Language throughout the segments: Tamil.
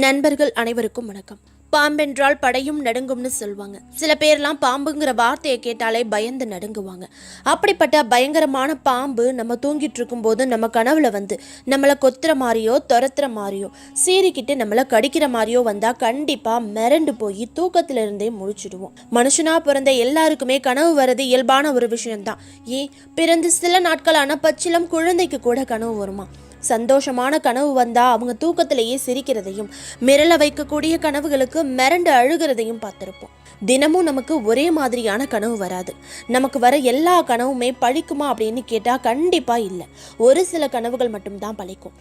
நண்பர்கள் அனைவருக்கும் வணக்கம். பாம்பென்றால் படையும் நடுங்கும்னு சொல்லுவாங்க சில பேர்லாம் பாம்புங்கிற வார்த்தையை கேட்டாலே பயந்து நடுங்குவாங்க. அப்படிப்பட்ட பயங்கரமான பாம்பு நம்ம தூங்கிட்டு இருக்கும்போது நம்ம கனவுல வந்து நம்மளை கொத்துற மாதிரியோ துரத்துற மாதிரியோ சீறிக்கிட்டு நம்மளை கடிக்கிற மாதிரியோ வந்தா கண்டிப்பா மிரண்டு போய் தூக்கத்துல இருந்தே முழிச்சிடுவோம். மனுஷனா பிறந்த எல்லாருக்குமே கனவு வர்றது இயல்பான ஒரு விஷயம்தான். ஏன்? பிறந்து சில நாட்களான பச்சிலம் குழந்தைக்கு கூட கனவு வருமா? சந்தோஷமான கனவு வந்தா அவங்க தூக்கத்திலேயே சிரிக்கிறதையும் மிரள வைக்கக்கூடிய கனவுகளுக்கு மிரண்டு அழுகிறதையும் பார்த்துருப்போம். தினமும் நமக்கு ஒரே மாதிரியான கனவு வராது. நமக்கு வர எல்லா கனவுமே பழிக்குமா அப்படின்னு கேட்டால் கண்டிப்பாக இல்லை. ஒரு சில கனவுகள் மட்டும்தான் பழிக்கும்.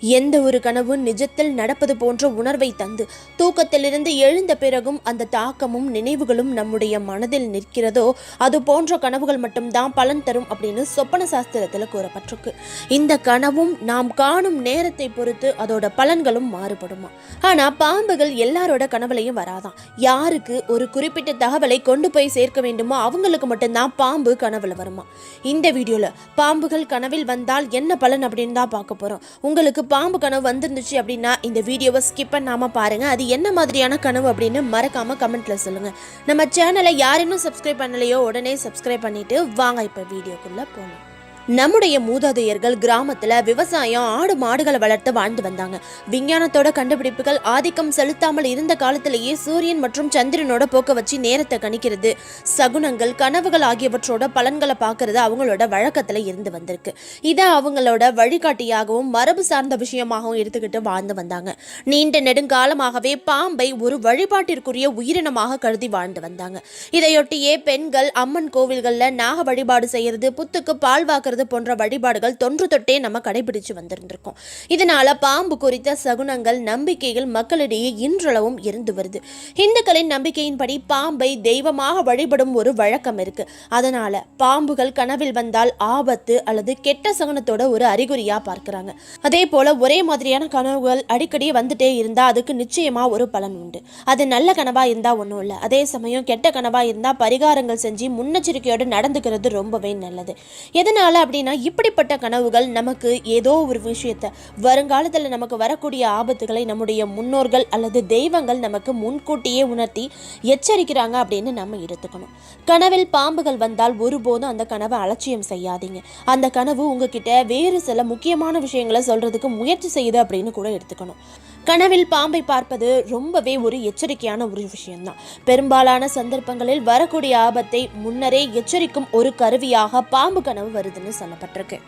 எந்த ஒரு கனவும் நிஜத்தில் நடப்பது போன்ற உணர்வை தந்து தூக்கத்திலிருந்து எழுந்த பிறகும் அந்த தாக்கமும் நினைவுகளும் நம்முடைய மனதில் நிற்கிறதோ அது போன்ற கனவுகள் மட்டும்தான் பலன் தரும் அப்படின்னு சொப்பன சாஸ்திரத்தில் கூறப்பட்டிருக்கு. இந்த கனவும் நாம் காணும் நேரத்தை பொறுத்து அதோட பலன்களும் மாறுபடுமா? ஆனா பாம்புகள் எல்லாரோட கனவுலையும் வராதான் யாருக்கு ஒரு குறிப்பிட்ட தகவலை கொண்டு போய் சேர்க்க வேண்டுமோ அவங்களுக்கு மட்டும்தான் பாம்பு கனவுல வருமா? இந்த வீடியோல பாம்புகள் கனவில் வந்தால் என்ன பலன் அப்படின்னு தான் பார்க்க போறோம். உங்களுக்கு பாம்பு கனவு வந்திருந்துச்சு அப்படின்னா இந்த வீடியோவை ஸ்கிப் பண்ணாமல் பாருங்கள் அது என்ன மாதிரியான கனவு அப்படின்னு மறக்காமல் கமெண்ட்டில் சொல்லுங்கள் நம்ம சேனலை யார் இன்னும் சப்ஸ்கிரைப் பண்ணலையோ உடனே சப்ஸ்கிரைப் பண்ணிவிட்டு வாங்க இப்போ வீடியோக்குள்ளே போகலாம் நம்முடைய மூதாதையர்கள் கிராமத்துல விவசாயம் ஆடு மாடுகளை வளர்த்து வாழ்ந்து வந்தாங்க. விஞ்ஞானத்தோட கண்டுபிடிப்புகள் ஆதிக்கம் செலுத்தாமல் இருந்த காலத்திலேயே சூரியன் மற்றும் சந்திரனோட போக்க வச்சு நேரத்தை கணிக்கிறது சகுனங்கள் கனவுகள் ஆகியவற்றோட பலன்களை பார்க்கறது அவங்களோட வழக்கத்துல இருந்து வந்திருக்கு. இதை அவங்களோட வழிகாட்டியாகவும் மரபு சார்ந்த விஷயமாகவும் எடுத்துக்கிட்டு வாழ்ந்து வந்தாங்க. நீண்ட நெடுங்காலமாகவே பாம்பை ஒரு வழிபாட்டிற்குரிய உயிரினமாக கருதி வாழ்ந்து வந்தாங்க. இதையொட்டியே பெண்கள் அம்மன் கோவில்கள்ல நாக வழிபாடு செய்யறது புத்துக்கு பால் வாக்குறது போன்ற வழிபாடுகள் தொன்று தொட்டே நம்ம கடைபிடிச்சு வந்திருந்திருக்கோம். இதனால பாம்பு குறித்த சகுனங்கள் நம்பிக்கைகள் மக்களிடையே இன்றளவும் இருந்து வருது. இந்துக்களின் நம்பிக்கையின்படி பாம்பை தெய்வமாக வழிபடும் ஒரு வழக்கம் இருக்கு. அதனால பாம்புகள் கனவில் வந்தால் ஆபத்து அல்லது கெட்ட சகுனத்தோட ஒரு அறிகுறியா பார்க்குறாங்க. அதே போல ஒரே மாதிரியான கனவுகள் அடிக்கடி வந்துட்டே இருந்தா அதுக்கு நிச்சயமா ஒரு பலன் உண்டு. அது நல்ல கனவா இருந்தா ஒன்றும் இல்லை. அதே சமயம் கெட்ட கனவா இருந்தா பரிகாரங்கள் செஞ்சு முன்னெச்சரிக்கையோடு நடந்துக்கிறது ரொம்பவே நல்லது. எதனால அப்படின்னா இப்படிப்பட்ட கனவுகள் நமக்கு ஏதோ ஒரு விஷயத்த வருங்காலத்தில் நமக்கு வரக்கூடிய ஆபத்துகளை நம்முடைய முன்னோர்கள் அல்லது தெய்வங்கள் நமக்கு முன்கூட்டியே உணர்த்தி எச்சரிக்கிறாங்க அப்படின்னு நம்ம எடுத்துக்கணும். கனவில் பாம்புகள் வந்தால் ஒருபோதும் அந்த கனவை அலட்சியம் செய்யாதீங்க. அந்த கனவு உங்ககிட்ட வேறு சில முக்கியமான விஷயங்களை சொல்றதுக்கு முயற்சி செய்யுது அப்படின்னு கூட எடுத்துக்கணும். கனவில் பாம்பை பார்ப்பது ரொம்பவே ஒரு எச்சரிக்கையான ஒரு விஷயம்தான். பெரும்பாலான சந்தர்ப்பங்களில் வரக்கூடிய ஆபத்தை முன்னரே எச்சரிக்கும் ஒரு கருவியாக பாம்பு கனவு வருதுன்னு சொல்லப்பட்டிருக்கு.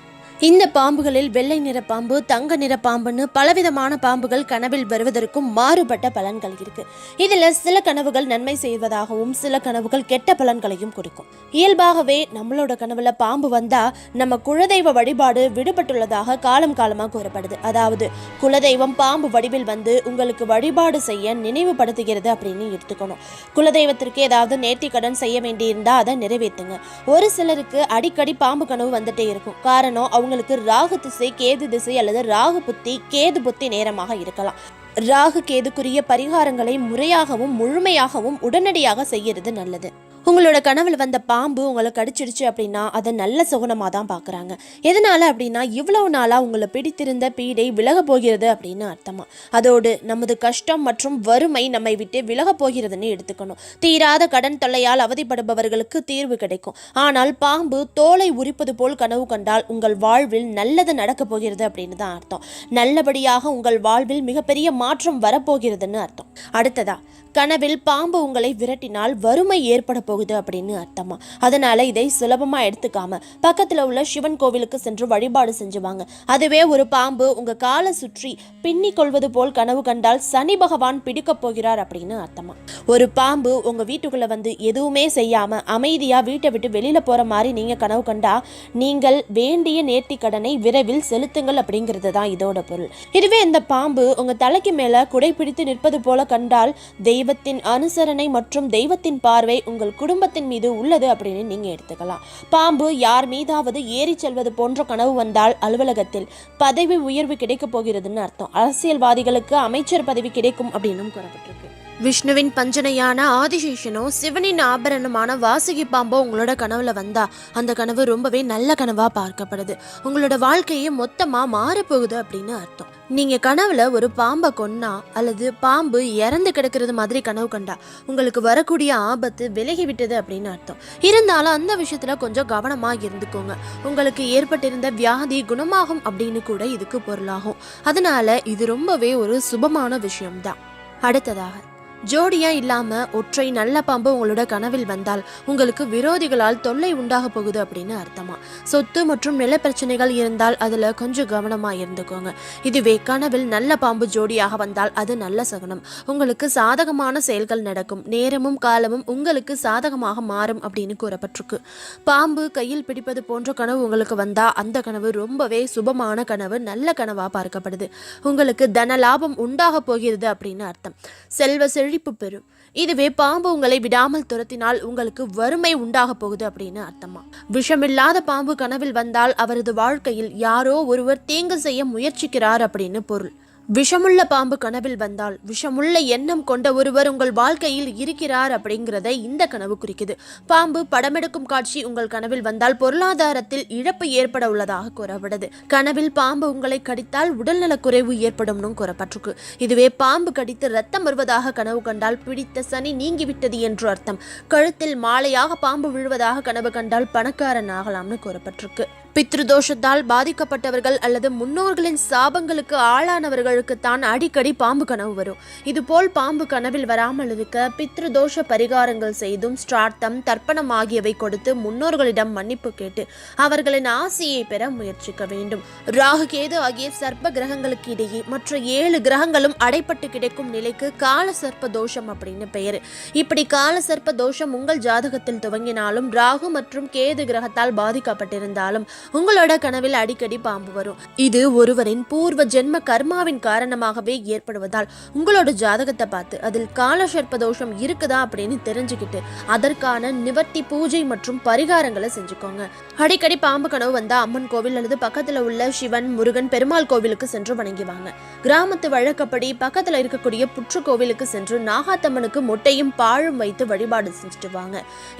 இந்த பாம்புகளில் வெள்ளை நிற பாம்பு தங்க நிற பாம்புன்னு பலவிதமான பாம்புகள் கனவில் வருவதற்கும் மாறுபட்ட பலன்கள் இருக்கு. இதுல சில கனவுகள் நன்மை செய்வதாகவும் சில கனவுகள் கெட்ட பலன்களையும் கொடுக்கும். இயல்பாகவே நம்மளோட கனவுல பாம்பு வந்தா நம்ம குலதெய்வ வழிபாடு விடுபட்டுள்ளதாக காலம் காலமா கூறப்படுது. அதாவது குலதெய்வம் பாம்பு வடிவில் வந்து உங்களுக்கு வழிபாடு செய்ய நினைவுபடுத்துகிறது அப்படின்னு எடுத்துக்கணும். குலதெய்வத்திற்கு ஏதாவது நேர்த்தி கடன் செய்ய வேண்டியிருந்தா அதை நிறைவேற்றுங்க ஒரு சிலருக்கு அடிக்கடி பாம்பு கனவு வந்துட்டே இருக்கும். காரணம் அவங்களுக்கு ராகு திசை கேது திசை அல்லது ராகு புத்தி கேது புத்தி நேரமாக இருக்கலாம். ராகு கேதுக்குரிய பரிகாரங்களை முறையாகவும் முழுமையாகவும் உடனடியாக செய்யறது நல்லது. உங்களோட கனவுல வந்த பாம்பு உங்களை கடிச்சிடுச்சு அப்படின்னா அதை நல்ல சுகுணமாக தான் பார்க்குறாங்க. எதனால அப்படின்னா இவ்வளவு நாளாக உங்களை பிடித்திருந்த பீடை விலக போகிறது அப்படின்னு அர்த்தமா. அதோடு நமது கஷ்டம் மற்றும் வறுமை நம்மை விட்டு விலக போகிறதுன்னு எடுத்துக்கணும். தீராத கடன் தொல்லையால் அவதிப்படுபவர்களுக்கு தீர்வு கிடைக்கும். ஆனால் பாம்பு தோலை உரிப்பது போல் கனவு கண்டால் உங்கள் வாழ்வில் நல்லது நடக்கப் போகிறது அப்படின்னு தான் அர்த்தம். நல்லபடியாக உங்கள் வாழ்வில் மிகப்பெரிய மாற்றம் வரப்போகிறதுன்னு அர்த்தம். அடுத்ததா கனவில் பாம்பு உங்களை விரட்டினால் வறுமை ஏற்பட போகுது அப்படின்னு அர்த்தமா? அதனால இதை சுலபமா எடுத்துக்காம பக்கத்துல உள்ள சிவன் கோவிலுக்கு சென்று வழிபாடு செஞ்சுவாங்க. அதுவே ஒரு பாம்பு உங்க காலை சுற்றி பின்னி கொள்வது போல் கனவு கண்டால் சனி பகவான் பிடிக்கப் போகிறார் அப்படின்னு அர்த்தமா? ஒரு பாம்பு உங்க வீட்டுக்குள்ள வந்து எதுவுமே செய்யாம அமைதியா வீட்டை விட்டு வெளியில போற மாதிரி நீங்க கனவு கண்டா நீங்கள் வேண்டிய நேர்த்தி கடனை விரைவில் செலுத்துங்கள் அப்படிங்கிறது தான் இதோட பொருள். இதுவே இந்த பாம்பு உங்க தலைக்கு மேல குடை பிடித்து நிற்பது போல கண்டால் தெய்வத்தின் அனுசரணை மற்றும் தெய்வத்தின் பார்வை உங்கள் குடும்பத்தின் மீது உள்ளது அப்படின்னு நீங்கள் எடுத்துக்கலாம். பாம்பு யார் மீதாவது ஏறி செல்வது போன்ற கனவு வந்தால் அலுவலகத்தில் பதவி உயர்வு கிடைக்கப் போகிறதுன்னு அர்த்தம். அரசியல்வாதிகளுக்கு அமைச்சர் பதவி கிடைக்கும் அப்படின்னும் கூறப்பட்டிருக்கு. விஷ்ணுவின் பஞ்சனையான ஆதிசேஷனும் சிவனின் ஆபரணமான வாசுகி பாம்போ உங்களோட கனவுல வந்தா. அந்த கனவு ரொம்பவே நல்ல கனவா பார்க்கப்படுது. உங்களோட வாழ்க்கையே மொத்தமா மாறப்போகுது அப்படின்னு அர்த்தம். நீங்க கனவுல ஒரு பாம்பை கொன்னா அல்லது பாம்பு இறந்து கிடக்கிறது மாதிரி கனவு கண்டா உங்களுக்கு வரக்கூடிய ஆபத்து விலகி விட்டது அப்படின்னு அர்த்தம். இருந்தாலும் அந்த விஷயத்துல கொஞ்சம் கவனமா இருந்துக்கோங்க. உங்களுக்கு ஏற்பட்டிருந்த வியாதி குணமாகும் அப்படின்னு கூட இதுக்கு பொருளாகும். அதனால இது ரொம்பவே ஒரு சுபமான விஷயம்தான். அடுத்ததாக ஜோடியா இல்லாம ஒற்றை நல்ல பாம்பு உங்களோட கனவில் வந்தால் உங்களுக்கு விரோதிகளால் தொல்லை உண்டாக போகுது அப்படின்னு அர்த்தமா? சொத்து மற்றும் நில பிரச்சனைகள் இருந்தால் அதுல கொஞ்சம் கவனமா இருந்துக்கோங்க. இதுவே கனவில் நல்ல பாம்பு ஜோடியாக வந்தால் அது நல்ல சகுனம். உங்களுக்கு சாதகமான செயல்கள் நடக்கும். நேரமும் காலமும் உங்களுக்கு சாதகமாக மாறும் அப்படின்னு கூறப்பட்டிருக்கு. பாம்பு கையில் பிடிப்பது போன்ற கனவு உங்களுக்கு வந்தா அந்த கனவு ரொம்பவே சுபமான கனவு நல்ல கனவா பார்க்கப்படுது. உங்களுக்கு தன லாபம் உண்டாக போகிறது அப்படின்னு அர்த்தம். செல்வ செழிப்பு பெறும். இதுவே பாம்பு உங்களை விடாமல் துரத்தினால் உங்களுக்கு வறுமை உண்டாக போகுது அப்படின்னு அர்த்தமா? விஷமில்லாத பாம்பு கனவில் வந்தால் அவரது வாழ்க்கையில் யாரோ ஒருவர் தீங்கு செய்ய முயற்சிக்கிறார் அப்படின்னு பொருள். விஷமுள்ள பாம்பு கனவில் வந்தால் விஷமுள்ள எண்ணம் கொண்ட ஒருவர் உங்கள் வாழ்க்கையில் இருக்கிறார் அப்படிங்கிறத இந்த கனவு குறிக்குது. பாம்பு படமெடுக்கும் காட்சி உங்கள் கனவில் வந்தால் பொருளாதாரத்தில் இழப்பு ஏற்பட உள்ளதாக கூறப்படுது. கனவில் பாம்பு உங்களை கடித்தால் உடல்நலக் குறைவு ஏற்படும்னு கூறப்பட்டிருக்கு. இதுவே பாம்பு கடித்து ரத்தம் வருவதாக கனவு கண்டால் பிடித்த சனி நீங்கிவிட்டது என்று அர்த்தம். கழுத்தில் மாலையாக பாம்பு விழுவதாக கனவு கண்டால் பணக்காரன் ஆகலாம்னு கூறப்பட்டிருக்கு. பித்ருதோஷத்தால் பாதிக்கப்பட்டவர்கள் அல்லது முன்னோர்களின் சாபங்களுக்கு ஆளானவர்களுக்கு தான் அடிக்கடி பாம்பு கனவு வரும். இதுபோல் பாம்பு கனவில் வராமல் இருக்க பித்ருதோஷ பரிகாரங்கள் செய்தும் ஸ்ரார்த்தம் தர்ப்பணம் ஆகியவை கொடுத்து முன்னோர்களிடம் மன்னிப்பு கேட்டு அவர்களின் ஆசையை பெற முயற்சிக்க வேண்டும். ராகு கேது ஆகிய சர்ப்ப கிரகங்களுக்கு இடையே மற்ற ஏழு கிரகங்களும் அடைப்பட்டு கிடைக்கும் நிலைக்கு கால சர்ப்ப தோஷம் அப்படின்னு பெயர். இப்படி கால சர்ப்ப தோஷம் உங்கள் ஜாதகத்தில் துவங்கினாலும் ராகு மற்றும் கேது கிரகத்தால் பாதிக்கப்பட்டிருந்தாலும் உங்களோட கனவில் அடிக்கடி பாம்பு வரும். இது ஒருவரின் பூர்வ ஜென்ம கர்மாவின் காரணமாகவே ஏற்படுவதால் உங்களோட ஜாதகத்தை பார்த்து அதில் கால சர்ப்ப தோஷம் இருக்குதா அப்படின்னு தெரிஞ்சுக்கிட்டு அதற்கான நிவர்த்தி பூஜை மற்றும் பரிகாரங்களை செஞ்சுக்கோங்க. அடிக்கடி பாம்பு கனவு வந்தா அம்மன் கோவில் அல்லது பக்கத்துல உள்ள சிவன் முருகன் பெருமாள் கோவிலுக்கு சென்று வணங்கிவாங்க கிராமத்து வழக்கப்படி பக்கத்துல இருக்கக்கூடிய புற்று கோவிலுக்கு சென்று நாகாத்தம்மனுக்கு முட்டையும் பாழும் வைத்து வழிபாடு செஞ்சுட்டு வாங்க.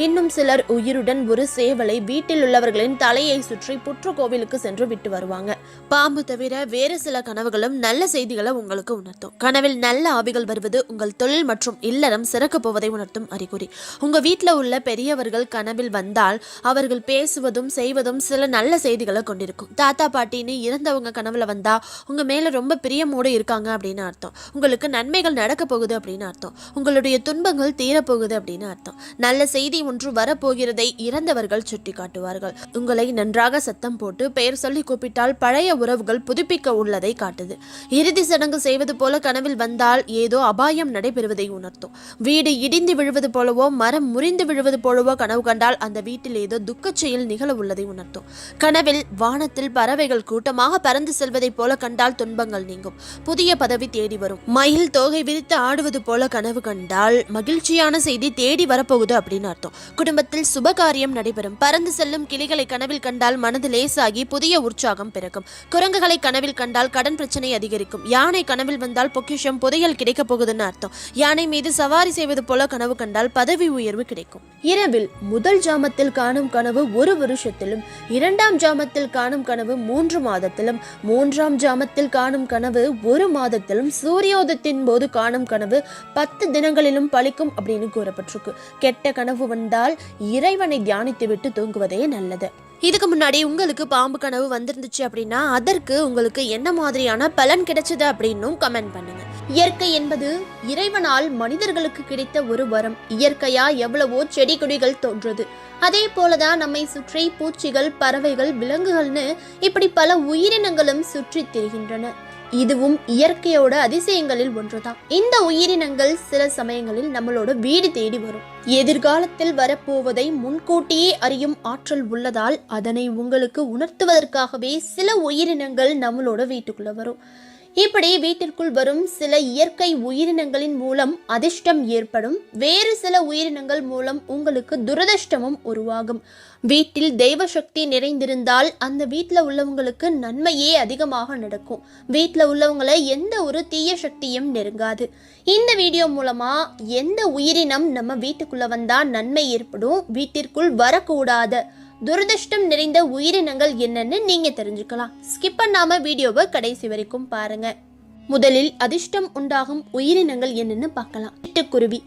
இன்னும் சிலர் உயிருடன் ஒரு சேவலை வீட்டில் உள்ளவர்களின் தலையை சுற்றி புற்று கோவிலுக்கு சென்று விட்டு வருவாங்க. பாம்பு தவிர வேறு சில கனவுகளும் நல்ல செய்திகளை உங்களுக்கு உணர்த்தும். கனவில் நல்ல ஆவிகள் வருவது உங்கள் தொழில் மற்றும் இல்லறம் சிறக்கப் போவதை உணர்த்தும் அறிகுறி. உங்க வீட்டில் உள்ள பெரியவர்கள் கனவில் வந்தால் அவர்கள் பேசுவதும் செய்வதும் சில நல்ல செய்திகளை கொண்டிருக்கும். தாத்தா பாட்டின்னு இறந்தவங்க கனவுல வந்தா உங்க மேல ரொம்ப பிரியமோடு இருக்காங்க அப்படின்னு அர்த்தம். உங்களுக்கு நன்மைகள் நடக்க போகுது அப்படின்னு அர்த்தம். உங்களுடைய துன்பங்கள் தீரப்போகுது அப்படின்னு அர்த்தம். நல்ல செய்தி ஒன்று வரப்போகிறதை இறந்தவர்கள் சுட்டி காட்டுவார்கள் உங்களை நன்றாக சத்தம் போட்டு பெயர் சொல்லி கூப்பிட்டால் பழைய உறவுகள் புதுப்பிக்க உள்ளதை காட்டுது. இறுதி சடங்கு செய்வது போல கனவில் வந்தால் ஏதோ அபாயம் நடைபெறுவதை உணர்த்தும். வீடு இடிந்து விழுவது போலவோ மரம் முறிந்து விழுவது போலவோ கனவு கண்டால் அந்த வீட்டில் ஏதோ துக்கச் செயல் நிகழ உள்ளதை உணர்த்தும். கனவில் வானத்தில் பறவைகள் கூட்டமாக பறந்து செல்வதைப் போல கண்டால் துன்பங்கள் நீங்கும். புதிய பதவி தேடி வரும். மயில் தோகை விரித்து ஆடுவது போல கனவு கண்டால் மகிழ்ச்சியான செய்தி தேடி வரப்போகுது அப்படின்னு அர்த்தம். குடும்பத்தில் சுபகாரியம் நடைபெறும். பறந்து செல்லும் கிளிகளை கனவில் கண்டால் மனது லேசாகி புதிய உற்சாகம் பிறக்கும். குரங்குகளை கனவில் கண்டால் கடன் பிரச்சனை அதிகரிக்கும். யானை கனவில் வந்தால் பொக்கிஷம் புதையல் கிடைக்கப் போகுதுன்னு அர்த்தம். யானை மீது சவாரி செய்வது போல கனவு கண்டால் பதவி உயர்வு கிடைக்கும். இரவில் முதல் ஜாமத்தில் காணும் கனவு ஒரு வருஷத்திலும் இரண்டாம் ஜாமத்தில் காணும் கனவு மூன்று மாதத்திலும் மூன்றாம் ஜாமத்தில் காணும் கனவு ஒரு மாதத்திலும் சூரியோதயத்தின் போது காணும் கனவு பத்து தினங்களிலும் பழிக்கும் அப்படின்னு கூறப்பட்டிருக்கு. கெட்ட கனவு வந்தால் இறைவனை தியானித்து விட்டு தூங்குவதே நல்லது. இதுக்கு முன்னாடி உங்களுக்கு பாம்பு கனவு வந்திருந்துச்சு அப்படின்னா அதற்கு உங்களுக்கு என்ன மாதிரியான பலன் கிடைச்சது அப்படின்னும் கமெண்ட் பண்ணுங்க. இயற்கை என்பது இறைவனால் மனிதர்களுக்கு கிடைத்த ஒரு வரம். இயற்கையா எவ்வளவோ செடி கொடிகள் தோன்றது. அதே போலதான் நம்மை சுற்றி பூச்சிகள் பறவைகள் விலங்குகள்னு இப்படி பல உயிரினங்களும் சுற்றி திரிகின்றன. இதுவும் இயற்கையோட அதிசயங்களில் ஒன்றுதான். இந்த உயிரினங்கள் சில சமயங்களில் நம்மளோட வீடு தேடி வரும். எதிர்காலத்தில் வரப்போவதை முன்கூட்டியே அறியும் ஆற்றல் உள்ளதால் அதனை உங்களுக்கு உணர்த்துவதற்காகவே சில உயிரினங்கள் நம்மளோட வீட்டுக்குள்ள வரும். இப்படி வீட்டிற்குள் வரும் சில இயற்கை உயிரினங்களின் மூலம் அதிர்ஷ்டம் ஏற்படும். வேறு சில உயிரினங்கள் மூலம் உங்களுக்கு துரதிர்ஷ்டமும் உருவாகும். வீட்டில் தெய்வ சக்தி நிறைந்திருந்தால் அந்த வீட்டில் உள்ளவங்களுக்கு நன்மையே அதிகமாக நடக்கும். வீட்டில் உள்ளவங்களை எந்த ஒரு தீய சக்தியும் நெருங்காது. இந்த வீடியோ மூலமா எந்த உயிரினம் நம்ம வீட்டுக்குள்ள வந்தா நன்மை ஏற்படும்? வீட்டிற்குள் வரக்கூடாத துரதிருஷ்டம் நிறைந்த உயிரினங்கள் என்னன்னு நீங்க தெரிஞ்சுக்கலாம். ஸ்கிப் பண்ணாம வீடியோவை கடைசி வரைக்கும் பாருங்க. முதலில் அதிர்ஷ்டம் உண்டாகும் உயிரினங்கள் என்னன்னு பார்க்கலாம். சிட்டுக்குருவி.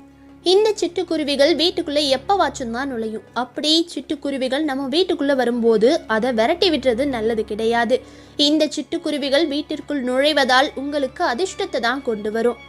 இந்த சிட்டுக்குருவிகள் வீட்டுக்குள்ளே எப்போ வாச்சும் தான் நுழையும். அப்படி சிட்டுக்குருவிகள் நம்ம வீட்டுக்குள்ளே வரும்போது அதை விரட்டி விட்டுறது நல்லது கிடையாது. இந்த சிட்டுக்குருவிகள் வீட்டிற்குள் நுழைவதால் உங்களுக்கு அதிர்ஷ்டத்தை தான் கொண்டு வரும்.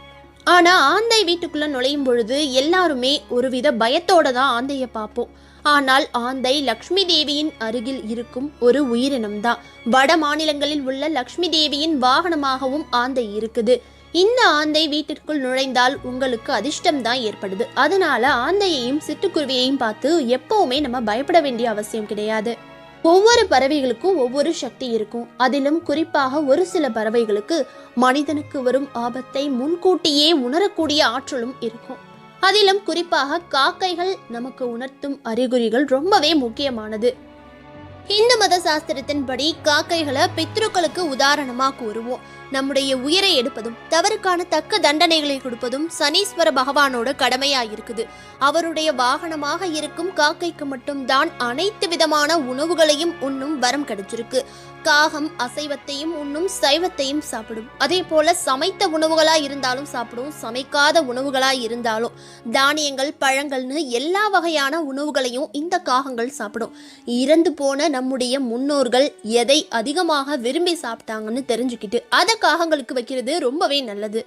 ஆனால் ஆந்தை வீட்டுக்குள்ள நுழையும் பொழுது எல்லாருமே ஒருவித பயத்தோடு தான் ஆந்தையை பார்ப்போம். ஆனால் ஆந்தை லக்ஷ்மி தேவியின் அருகில் இருக்கும் ஒரு உயிரினம் தான் வட மாநிலங்களில் உள்ள லக்ஷ்மி தேவியின் வாகனமாகவும் ஆந்தை இருக்குது. இந்த ஆந்தை வீட்டிற்குள் நுழைந்தால் உங்களுக்கு அதிர்ஷ்டம் தான் ஏற்படுது. அதனால ஆந்தையையும் சிட்டுக்குருவியையும் பார்த்து எப்பவுமே நம்ம பயப்பட வேண்டிய அவசியம் கிடையாது. ஒவ்வொரு பறவைகளுக்கும் ஒவ்வொரு சக்தி இருக்கும். அதிலும் குறிப்பாக ஒரு சில பறவைகளுக்கு மனிதனுக்கு வரும் ஆபத்தை முன்கூட்டியே உணரக்கூடிய ஆற்றலும் இருக்கும். அதிலும் குறிப்பாக காக்கைகள் நமக்கு உணர்த்தும் அறிகுறிகள் ரொம்பவே முக்கியமானது. இந்து மத சாஸ்திரத்தின்படி காக்கைகளை பித்ருக்களுக்கு உதாரணமா கூறுவோம். நம்முடைய உயிரை எடுப்பதும் தவறுக்கான தக்க தண்டனைகளை கொடுப்பதும் சனீஸ்வர பகவானோட கடமையா இருக்குது. அவருடைய வாகனமாக இருக்கும் காக்கைக்கு மட்டும்தான் அனைத்து விதமான உணவுகளையும் உண்ணும் வரம் கிடைச்சிருக்கு. காகம் அசைவத்தையும் உண்ணும் சைவத்தையும் சாப்பிடும். அதே போல சமைத்த உணவுகளா இருந்தாலும் சாப்பிடும். சமைக்காத உணவுகளா இருந்தாலும் தானியங்கள் பழங்கள்னு எல்லா வகையான உணவுகளையும் இந்த காகங்கள் சாப்பிடும். இறந்து போன நம்முடைய முன்னோர்கள் எதை அதிகமாக விரும்பி சாப்பிட்டாங்கன்னு தெரிஞ்சுக்கிட்டு அதை காகங்களுக்கு வைக்கிறது ரொம்பவே நல்லது.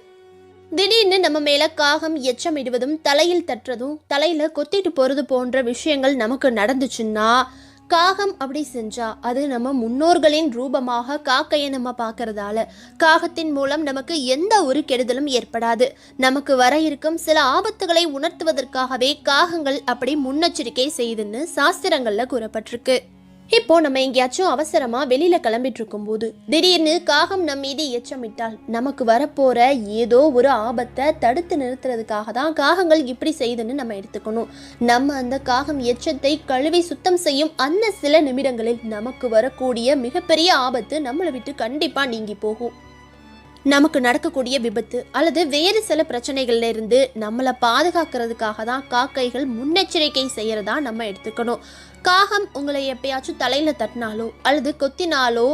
திடீர்னு நம்ம மேல காகம் எச்சமிடுவதும் தலையில் தட்டுறதும் தலையில கொத்திட்டு போறது போன்ற விஷயங்கள் நமக்கு நடந்துச்சுன்னா காகம் அப்படி செஞ்சா அது நம்ம முன்னோர்களின் ரூபமாக காக்கையை நம்ம பார்க்கறதால காகத்தின் மூலம் நமக்கு எந்த ஒரு கெடுதலும் ஏற்படாது. நமக்கு வர இருக்கும் சில ஆபத்துகளை உணர்த்துவதற்காகவே காகங்கள் அப்படி முன்னெச்சரிக்கை செய்துன்னு சாஸ்திரங்கள்ல கூறப்பட்டிருக்கு. இப்போ நம்ம எங்கேயாச்சும் அவசரமா வெளியில கிளம்பிட்டு இருக்கும்போது திடீர்னு காகம் நம் மீது எச்சமிட்டால் நமக்கு வரப்போற ஏதோ ஒரு ஆபத்தை தடுத்து நிறுத்துறதுக்காக தான் காகங்கள் இப்படி செய்துன்னு நம்ம எடுத்துக்கணும். நம்ம அந்த காகம் எச்சத்தை கழுவி சுத்தம் செய்யும் அந்த சில நிமிடங்களில் நமக்கு வரக்கூடிய மிகப்பெரிய ஆபத்து நம்மளை விட்டு கண்டிப்பா நீங்கி போகும். நமக்கு நடக்கக்கூடிய விபத்து அல்லது வேறு சில பிரச்சனைகள்ல இருந்து நம்மளை பாதுகாக்கிறதுக்காக தான் காக்கைகள் முன்னெச்சரிக்கை செய்யறதா நம்ம எடுத்துக்கணும். காகம் உங்களை எப்பயாச்சும் தலையில தட்டினாலோ அல்லது கொத்தினாலோ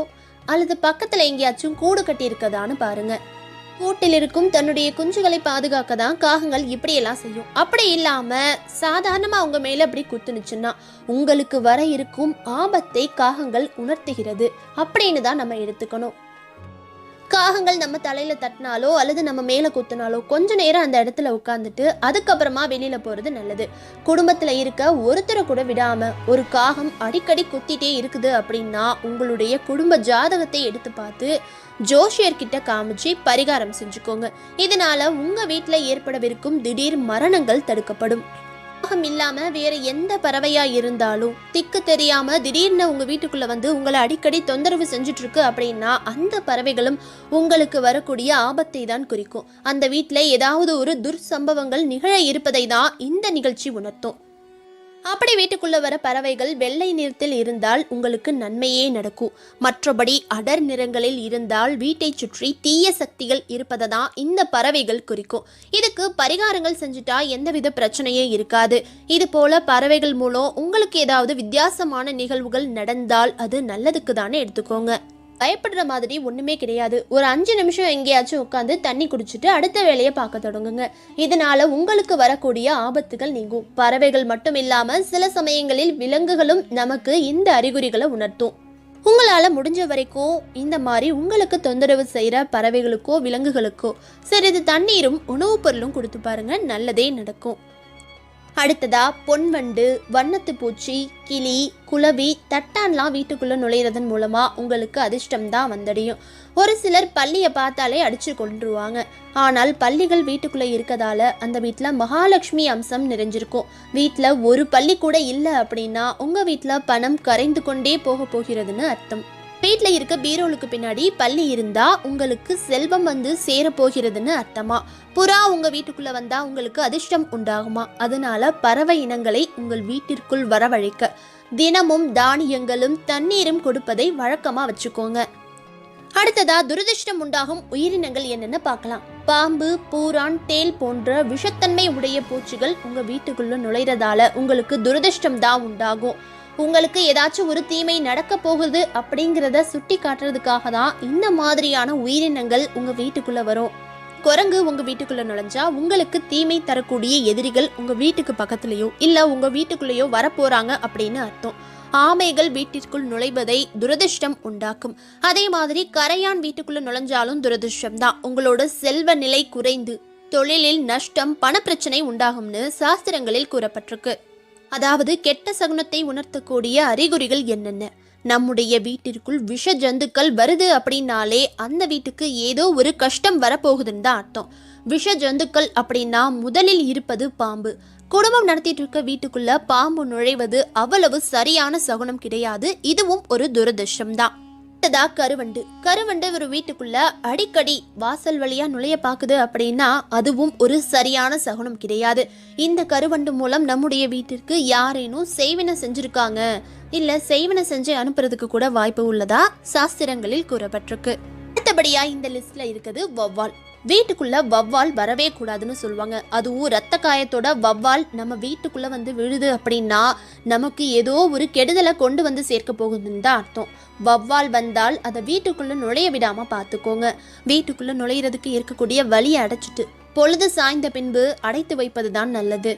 அல்லது பக்கத்துல எங்கேயாச்சும் கூடு கட்டி இருக்கதான்னு பாருங்க. கூட்டில் இருக்கும் தன்னுடைய குஞ்சுகளை பாதுகாக்க தான் காகங்கள் இப்படியெல்லாம் செய்யும். அப்படி இல்லாம சாதாரணமா அவங்க மேல அப்படி குத்துனுச்சுன்னா உங்களுக்கு வர இருக்கும் ஆபத்தை காகங்கள் உணர்த்துகிறது. அப்படின்னு தான் நம்ம எடுத்துக்கணும். காகங்கள் நம்ம தலையில் தட்டினாலோ அல்லது நம்ம மேலே குத்தினாலோ கொஞ்ச நேரம் அந்த இடத்துல உட்காந்துட்டு அதுக்கப்புறமா வெளியில் போகிறது நல்லது. குடும்பத்தில் இருக்க ஒருத்தரை கூட விடாமல் ஒரு காகம் அடிக்கடி குத்திட்டே இருக்குது அப்படின்னா உங்களுடைய குடும்ப ஜாதகத்தை எடுத்து பார்த்து ஜோஷியர்கிட்ட காமிச்சு பரிகாரம் செஞ்சுக்கோங்க. இதனால் உங்கள் வீட்டில் ஏற்படவிருக்கும் திடீர் மரணங்கள் தடுக்கப்படும். ஞாபகம் இல்லாம வேற எந்த பறவையா இருந்தாலும் திக்கு தெரியாம திடீர்னு உங்க வீட்டுக்குள்ள வந்து உங்களை அடிக்கடி தொந்தரவு செஞ்சுட்டு இருக்கு அப்படின்னா அந்த பறவைகளும் உங்களுக்கு வரக்கூடிய ஆபத்தை தான் குறிக்கும். அந்த வீட்டில் ஏதாவது ஒரு துர்சம்பவங்கள் நிகழ இருப்பதை தான் இந்த நிகழ்ச்சி உணர்த்தும். அப்படி வீட்டுக்குள்ள வர பறவைகள் வெள்ளை நிறத்தில் இருந்தால் உங்களுக்கு நன்மையே நடக்கும். மற்றபடி அடர் நிறங்களில் இருந்தால் வீட்டை சுற்றி தீய சக்திகள் இருப்பதை தான் இந்த பறவைகள் குறிக்கும். இதுக்கு பரிகாரங்கள் செஞ்சுட்டா எந்தவித பிரச்சனையும் இருக்காது. இது போல பறவைகள் மூலம் உங்களுக்கு ஏதாவது வித்தியாசமான நிகழ்வுகள் நடந்தால் அது நல்லதுக்கு தானே எடுத்துக்கோங்க. பயப்படுற மாதிரி ஒன்றுமே கிடையாது. ஒரு அஞ்சு நிமிஷம் எங்கேயாச்சும் உட்காந்து தண்ணி குடிச்சிட்டு அடுத்த வேலையை பார்க்க தொடங்குங்க. இதனால உங்களுக்கு வரக்கூடிய ஆபத்துகள் நீங்கும். பறவைகள் மட்டும் இல்லாமல் சில சமயங்களில் விலங்குகளும் நமக்கு இந்த அறிகுறிகளை உணர்த்தும். உங்களால் முடிஞ்ச வரைக்கும் இந்த மாதிரி உங்களுக்கு தொந்தரவு செய்கிற பறவைகளுக்கோ விலங்குகளுக்கோ சிறிது தண்ணீரும் உணவுப் பொருளும் கொடுத்து பாருங்க. நல்லதே நடக்கும். அடுத்ததா பொன்வண்டு வண்ணத்து பூச்சி கிளி குளவி தட்டான்லாம் வீட்டுக்குள்ள நுழையிறதன் மூலமா உங்களுக்கு அதிர்ஷ்டம் தான் வந்தடையும். ஒரு சிலர் பள்ளியை பார்த்தாலே அடிச்சு கொண்டுருவாங்க ஆனால் பள்ளிகள் வீட்டுக்குள்ள இருக்கதால அந்த வீட்டில் மகாலட்சுமி அம்சம் நிறைஞ்சிருக்கும். வீட்டில் ஒரு பள்ளி கூட இல்லை அப்படின்னா உங்க வீட்டில் பணம் கரைந்து கொண்டே போக போகிறதுன்னு அர்த்தம். வீட்டில் இருக்க பீரோலுக்கு பின்னாடி பள்ளி இருந்தா உங்களுக்கு செல்வம் வந்து சேரப்போகிறதுன்னு அர்த்தமா? புறா உங்க வீட்டுக்குள்ள வந்தா உங்களுக்கு அதிர்ஷ்டம் உண்டாகுமா? அதனால பறவை இனங்களை உங்கள் வீட்டிற்குள் வரவழைக்க. தினமும் தானியங்களும் தண்ணீரும் கொடுப்பதை வழக்கமா வச்சுக்கோங்க. அடுத்ததா துரதிர்ஷ்டம் உண்டாகும் உயிரினங்கள் என்னென்னு பார்க்கலாம். பாம்பு பூரான் தேல் போன்ற விஷத்தன்மை உடைய பூச்சிகள் உங்க வீட்டுக்குள்ள நுழைறதால உங்களுக்கு துரதிர்ஷ்டம் தான் உண்டாகும். உங்களுக்கு ஏதாச்சும் ஒரு தீமை நடக்க போகுது அப்படிங்கிறத சுட்டி காட்டுறதுக்காக தான் இந்த மாதிரியான உயிரினங்கள் உங்க வீட்டுக்குள்ள வரும். குரங்கு உங்க வீட்டுக்குள்ள நுழைஞ்சா உங்களுக்கு தீமை தரக்கூடிய எதிரிகள் உங்க வீட்டுக்கு பக்கத்துலயோ இல்ல உங்க வீட்டுக்குள்ளேயோ வரப்போறாங்க அப்படின்னு அர்த்தம். ஆமைகள் வீட்டிற்குள் நுழைவதை துரதிருஷ்டம் உண்டாக்கும். அதே மாதிரி கரையான் வீட்டுக்குள்ள நுழைஞ்சாலும் துரதிருஷ்டம் தான் உங்களோட செல்வ நிலை குறைந்து தொழிலில் நஷ்டம் பணப்பிரச்சனை உண்டாகும்னு சாஸ்திரங்களில் கூறப்பட்டிருக்கு. அதாவது கெட்ட சகுனத்தை உணர்த்தக்கூடிய அறிகுறிகள் என்னென்ன? நம்முடைய வீட்டிற்குள் விஷ ஜந்துக்கள் வருது அப்படின்னாலே அந்த வீட்டுக்கு ஏதோ ஒரு கஷ்டம் வரப்போகுதுன்னு தான் அர்த்தம். விஷ ஜந்துக்கள் அப்படின்னா முதலில் இருப்பது பாம்பு. குடும்பம் நடத்திட்டு இருக்க வீட்டுக்குள்ள பாம்பு நுழைவது அவ்வளவு சரியான சகுனம் கிடையாது. இதுவும் ஒரு துரதிருஷ்டம் தான் அடுத்ததா கருவண்டு. கருவண்டு ஒரு வீட்டுக்குள்ள அடிக்கடி வாசல் வழியா நுழைய பாக்குது அப்படின்னா அதுவும் ஒரு சரியான சகுனம் கிடையாது. இந்த கருவண்டு மூலம் நம்முடைய வீட்டிற்கு யாரேனும் செய்வினை செஞ்சிருக்காங்க. இல்ல செய்வினை செஞ்சு அனுப்புறதுக்கு கூட வாய்ப்பு உள்ளதா சாஸ்திரங்களில் கூறப்பட்டிருக்கு. அடுத்தபடியா இந்த லிஸ்ட்ல இருக்குது வௌவால். வீட்டுக்குள்ள வவ்வால் வரவே கூடாதுன்னு சொல்லுவாங்க. அதுவும் ரத்த காயத்தோட வவ்வால் நம்ம வீட்டுக்குள்ள வந்து விழுது அப்படின்னா நமக்கு ஏதோ ஒரு கெடுதலை கொண்டு வந்து சேர்க்க போகுதுன்னு தான் அர்த்தம். வவ்வால் வந்தால் அதை வீட்டுக்குள்ள நுழைய விடாம பார்த்துக்கோங்க. வீட்டுக்குள்ள நுழையிறதுக்கு இருக்கக்கூடிய வழியை அடைச்சிட்டு பொழுது சாய்ந்த பின்பு அடைத்து வைப்பது தான் நல்லது.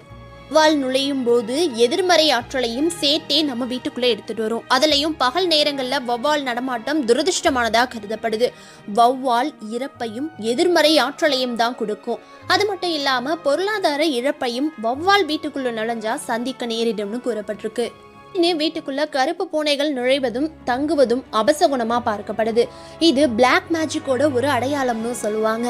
வால் நுழையும் போது எதிர்மறை ஆற்றலையும் சேர்த்தே நம்ம வீட்டுக்குள்ள எடுத்துட்டு வரும். அதுலயும் பகல் நேரங்கள்ல வௌவால் நடமாட்டம் துரதிருஷ்டமானதாக கருதப்படுது. வௌவால் இறப்பையும் எதிர்மறை ஆற்றலையும் தான் கொடுக்கும். அது மட்டும் இல்லாம பொருளாதார இழப்பையும் வௌவால் வீட்டுக்குள்ள நுழைஞ்சா சந்திக்க நேரிடும்னு கூறப்பட்டிருக்கு. இன்னும் வீட்டுக்குள்ள கருப்பு பூனைகள் நுழைவதும் தங்குவதும் அபசகுணமா பார்க்கப்படுது. இது பிளாக் மேஜிக்கோட ஒரு அடையாளம்னு சொல்லுவாங்க.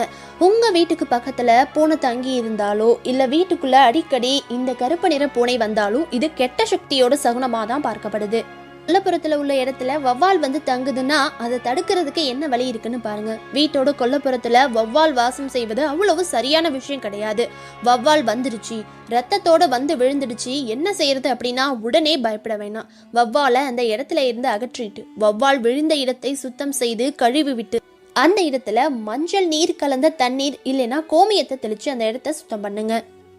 உங்க வீட்டுக்கு பக்கத்துல பூனை தங்கி இருந்தாலோ இல்ல வீட்டுக்குள்ள அடிக்கடி இந்த கருப்பு நிற பூனை வந்தாலும் இது கெட்ட சக்தியோட சகுனமா தான் பார்க்கப்படுது. கொல்லப்புறத்துல உள்ள இடத்துல வவ்வால் வந்து தங்குதுன்னா அதை தடுக்கிறதுக்கு என்ன வழி இருக்குன்னு பாருங்க. வீட்டோட கொல்லப்புறத்துல வவ்வால் வாசம் செய்வது அவ்வளவு சரியான விஷயம் கிடையாது. வவ்வால் வந்துடுச்சு ரத்தத்தோட வந்து விழுந்துடுச்சு என்ன செய்யறது அப்படின்னா உடனே பயப்பட வேணாம். வவ்வாலை அந்த இடத்துல இருந்து அகற்றிட்டு வவ்வால் விழுந்த இடத்தை சுத்தம் செய்து கழுவி விட்டு அந்த இடத்துல மஞ்சள் நீர் கலந்த தண்ணீர் இல்லைன்னா கோமியத்தை தெளிச்சு அந்த இடத்த சுத்தம் பண்ணுங்க.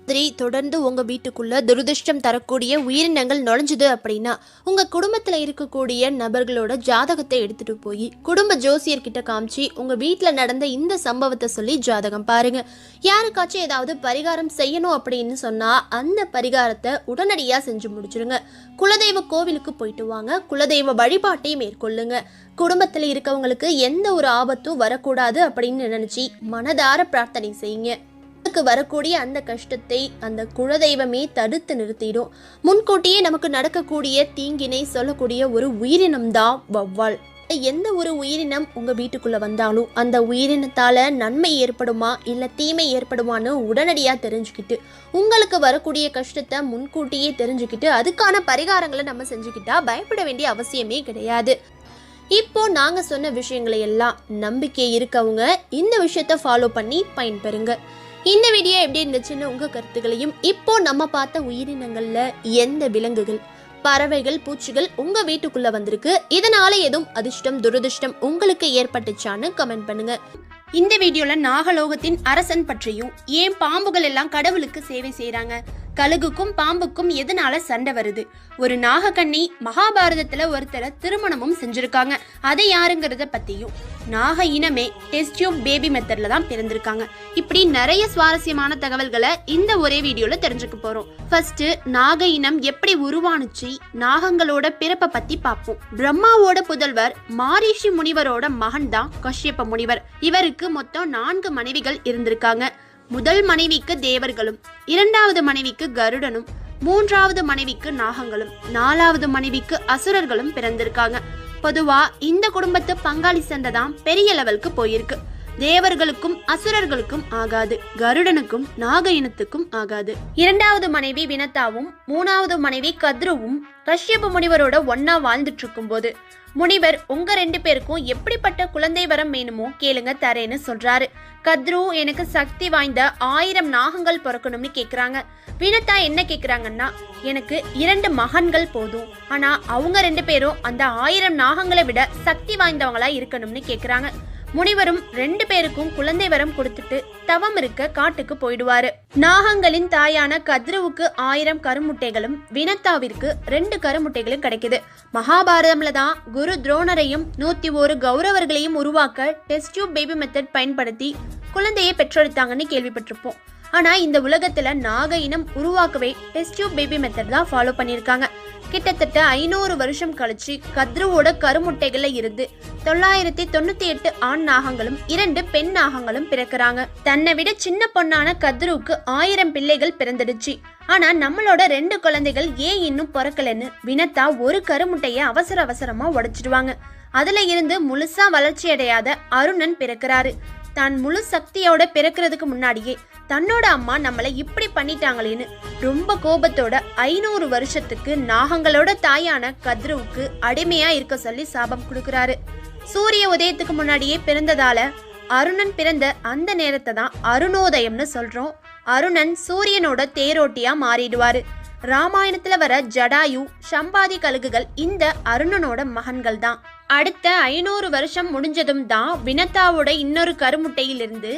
மாதிரி தொடர்ந்து உங்கள் வீட்டுக்குள்ள துரதிருஷ்டம் தரக்கூடிய உயிரினங்கள் நுழைஞ்சுது அப்படின்னா உங்கள் குடும்பத்தில் இருக்கக்கூடிய நபர்களோட ஜாதகத்தை எடுத்துகிட்டு போய் குடும்ப ஜோசியர்கிட்ட காமிச்சு உங்கள் வீட்டில் நடந்த இந்த சம்பவத்தை சொல்லி ஜாதகம் பாருங்க. யாருக்காச்சும் ஏதாவது பரிகாரம் செய்யணும் அப்படின்னு சொன்னால் அந்த பரிகாரத்தை உடனடியாக செஞ்சு முடிச்சிருங்க. குலதெய்வ கோவிலுக்கு போயிட்டு வாங்க. குலதெய்வ வழிபாட்டை மேற்கொள்ளுங்க. குடும்பத்தில் இருக்கவங்களுக்கு எந்த ஒரு ஆபத்தும் வரக்கூடாது அப்படின்னு நினச்சி மனதார பிரார்த்தனை செய்யுங்க. நமக்கு வரக்கூடிய அந்த கஷ்டத்தை அந்த குலதெய்வமே தடுத்து நிறுத்திடும். முன்கூட்டியே நமக்கு நடக்கக்கூடிய தீங்கினை சொல்லக்கூடிய ஒரு உயிரினம் தான் வௌவால். எந்த ஒரு உயிரினம் உங்க வீட்டுக்குள்ள வந்தாலும் அந்த உயிரினத்தால நன்மை ஏற்படுமா இல்ல தீமை ஏற்படுமான்னு உடனடியா தெரிஞ்சுக்கிட்டு உங்களுக்கு வரக்கூடிய கஷ்டத்தை முன்கூட்டியே தெரிஞ்சுக்கிட்டு அதுக்கான பரிகாரங்களை நம்ம செஞ்சுக்கிட்டா பயப்பட வேண்டிய அவசியமே கிடையாது. இப்போ நாங்க சொன்ன விஷயங்களை எல்லாம் நம்பிக்கை இருக்கவங்க இந்த விஷயத்த ஃபாலோ பண்ணி பயன்பெறுங்க. இந்த வீடியோ எப்படி இருந்துச்சுன்னு உங்கள் கருத்துக்களையும் இப்போ நம்ம பார்த்த உயிரினங்களில் எந்த விலங்குகள் பறவைகள் பூச்சிகள் உங்க வீட்டுக்குள்ள வந்திருக்கு? இதனால எதுவும் அதிர்ஷ்டம் துரதிர்ஷ்டம் உங்களுக்கு ஏற்பட்டுச்சான்னு கமெண்ட் பண்ணுங்க. இந்த வீடியோல நாகலோகத்தின் அரசன் பற்றியும் ஏன் பாம்புகள் எல்லாம் கடவுளுக்கு சேவை செய்கிறாங்க கழுகுக்கும் பாம்புக்கும் எதனால சண்டை வருது? ஒரு நாகக்கண்ணி மகாபாரதத்துல ஒருத்தரை திருமணமும் செஞ்சிருக்காங்க. அதை யாருங்கிறத பத்தியும். நாக இனமே டெஸ்ட் டியூப் பேபி மெத்தட்ல தான் பிறந்திருக்காங்க. இப்படி நிறைய சுவாரஸ்யமான தகவல்களை இந்த ஒரே வீடியோல தெரிஞ்சுக்க போறோம். ஃபர்ஸ்ட் நாக இனம் எப்படி உருவானுச்சு? நாகங்களோட பிறப்பை பத்தி பார்ப்போம். பிரம்மாவோட புதல்வர் மாரிஷி முனிவரோட மகன் தான் கஷ்யப்ப முனிவர். இவருக்கு மொத்தம் நான்கு மனைவிகள் இருந்திருக்காங்க. முதல் மனைவிக்கு தேவர்களும் இரண்டாவது மனைவிக்கு கருடனும் மூன்றாவது மனைவிக்கு நாகங்களும் நாலாவது மனைவிக்கு அசுரர்களும் பிறந்திருக்காங்க. பொதுவா இந்த குடும்பத்து பங்காளி சண்டை தான் பெரிய லெவலுக்கு போயிருக்கு. தேவர்களுக்கும் அசுரர்களுக்கும் ஆகாது கருடனுக்கும் நாக இனத்துக்கும் ஆகாது. இரண்டாவது மனைவி வினத்தாவும் மூணாவது மனைவி கத்ருவும் கஷ்யப முனிவரோட ஒன்னா வாழ்ந்துட்டு இருக்கும்போது முனிவர் உங்க ரெண்டு பேருக்கும் எப்படிப்பட்ட குழந்தை வரம் வேணுமோ கேளுங்க தரேன்னு சொல்றாரு. கத்ரு எனக்கு சக்தி வாய்ந்த ஆயிரம் நாகங்கள் பிறக்கணும்னு கேக்குறாங்க. வினத்தா என்ன கேக்குறாங்கன்னா எனக்கு இரண்டு மகன்கள் போதும். ஆனா அவங்க ரெண்டு பேரும் அந்த ஆயிரம் நாகங்களை விட சக்தி வாய்ந்தவங்களா இருக்கணும்னு கேக்குறாங்க. முனிவரும் ரெண்டு பேருக்கும் குழந்தை வரம் கொடுத்துட்டு தவம் இருக்க காட்டுக்கு போயிடுவாரு. நாகங்களின் தாயான கத்ருவுக்கு ஆயிரம் கருமுட்டைகளும் வினத்தாவிற்கு ரெண்டு கருமுட்டைகளும் கிடைக்குது. மகாபாரதம்ல தான் குரு துரோணரையும் நூத்தி ஒரு கௌரவர்களையும் உருவாக்க டெஸ்ட் டியூப் பேபி மெத்தட் பயன்படுத்தி குழந்தையை பெற்றெடுத்தாங்கன்னு கேள்விப்பட்டிருப்போம். ஆனா இந்த உலகத்துல நாக இனம் உருவாக்கவே டெஸ்ட் டியூப் பேபி மெத்தட் தான் ஃபாலோ பண்ணியிருக்காங்க. கிட்டத்தட்ட ஐநூறு வருஷம் கழிச்சு கத்ருவோட கருமுட்டைகள்ல இருந்து தொள்ளாயிரத்தி தொண்ணூத்தி எட்டு ஆண் நாகங்களும் இரண்டு பெண் நாகங்களும் பிறக்கறாங்க. தன்னை விட சின்ன பொண்ணான கத்ருவுக்கு ஆயிரம் பிள்ளைகள் பிறந்துடுச்சு. ஆனா நம்மளோட ரெண்டு குழந்தைகள் ஏன் இன்னும் பிறக்கலன்னு வினத்தா ஒரு கருமுட்டைய அவசர அவசரமா உடைச்சிடுவாங்க. அதுல இருந்து முழுசா வளர்ச்சி அடையாத அருணன் பிறக்கிறாரு. தான் முழு சக்தியோட பிறக்கிறதுக்கு முன்னாடியே தன்னோட அம்மா நம்மளை இப்படி பண்ணிட்டாங்களேன்னு ரொம்ப கோபத்தோட ஐநூறு வருஷத்துக்கு நாகங்களோட தாயான கத்ருவுக்கு அடிமையா இருக்க சொல்லி சாபம் கொடுக்கறாரு. சூரிய உதயத்துக்கு முன்னாடியே பிறந்ததால அருணன் பிறந்த அந்த நேரத்தை தான் அருணோதயம்னு சொல்றோம். அருணன் சூரியனோட தேரோட்டியா மாறிடுவாரு. ராமாயணத்துல வர ஜடாயு சம்பாதி கழுகுகள் இந்த அருணனோட மகன்கள் தான் அடுத்த ஐநூறு வருஷம் முடிஞ்சதும் தான் வினத்தாவோட இன்னொரு கருமுட்டையிலிருந்து